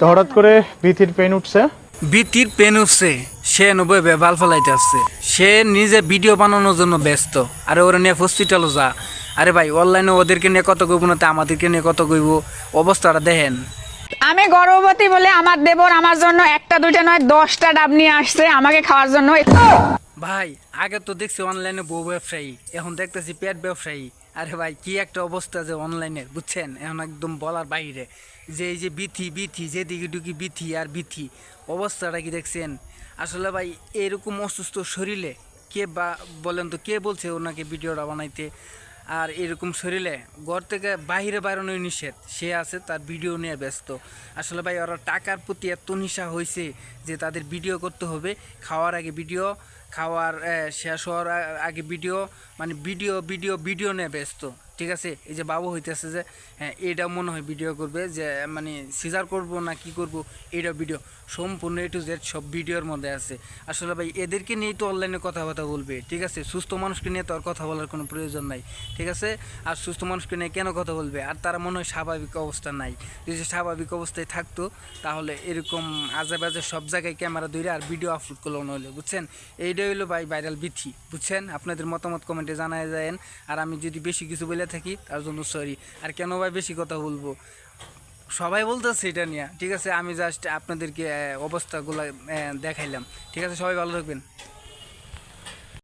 তো হঠাৎ করে ভীতির পেন উঠছে? বিতির পেন উঠছে। সে ফেলাইতে আসছে। সে নিজে ভিডিও বানানোর জন্য ব্যস্ত। আরে ওরা নিয়ে হসপিটালও যা। আরে ভাই অনলাইনে ওদেরকে নিয়ে কত কইব না তা আমাদেরকে নিয়ে কত কইব অবস্থাটা দেখেন। আমি গর্ভবতী বলে আমার দেবর আমার জন্য একটা দুইটা নয় দশটা ডাব নিয়ে আসছে আমাকে খাওয়ার জন্য। ভাই, আগে তো দেখছি অনলাইনে বউ ব্যবসায়ী, এখন দেখতেছি পেট ব্যবসায়ী। আরে ভাই, কি একটা অবস্থা যে অনলাইনে বুঝছেন? এখন একদম বলার বাইরে। যে এই যে বিথি বিথি যেদিকে ঢুকি বিথি আর বিথি, অবস্থাটা কি দেখছেন? আসলে ভাই, এরকম অসুস্থ শরীরে কে বা, বলেন তো কে বলছে ওনাকে ভিডিওটা বানাইতে? আর এরকম শরীরে ঘর থেকে বাইরে বেরোনোই নিষেধ। সে আছে, তার ভিডিও নিয়ে ব্যস্ত। আসলে ভাই, ওরা টাকার প্রতি এত নিশা হয়েছে যে তাদের ভিডিও করতে হবে। খাওয়ার আগে ভিডিও খাওয়ার শেষ হওয়ার আগে ভিডিও মানে ভিডিও ভিডিও ভিডিও নিয়ে ব্যস্ত, ঠিক আছে? এই যে বাবু হইতেছে যে হ্যাঁ এটা মনে হয় ভিডিও করবে যে মানে সিজার করব না কি করব, এটা ভিডিও সম্পূর্ণ এ টু জেড সব ভিডিওর মধ্যে আছে। আসলে ভাই, এদেরকে নিয়েই তো অনলাইনে কথাবার্তা বলবে, ঠিক আছে? সুস্থ মানুষকে নিয়ে তো আর কথা বলার কোনো প্রয়োজন নাই, ঠিক আছে? আর সুস্থ মানুষকে নিয়ে কেন কথা বলবে? আর তারা মনে হয় স্বাভাবিক অবস্থা নাই। যদি স্বাভাবিক অবস্থায় থাকতো, তাহলে এরকম আজে বাজে সব জায়গায় ক্যামেরা ধরে আর ভিডিও আপলোড করল নইলে বুঝছেন? এইটাই হলো ভাই ভাইরাল বিথি, বুঝছেন? আপনাদের মতামত কমেন্টে জানায় যায়েন। আর আমি যদি বেশি কিছু বলে থাকি, তার জন্য সরি আর কেন ভাই বেশি কথা বলব? সবাই বলতেছে এটা নিয়ে, ঠিক আছে? আমি জাস্ট আপনাদেরকে অবস্থাগুলো দেখাইলাম। ঠিক আছে? সবাই ভালো থাকবেন।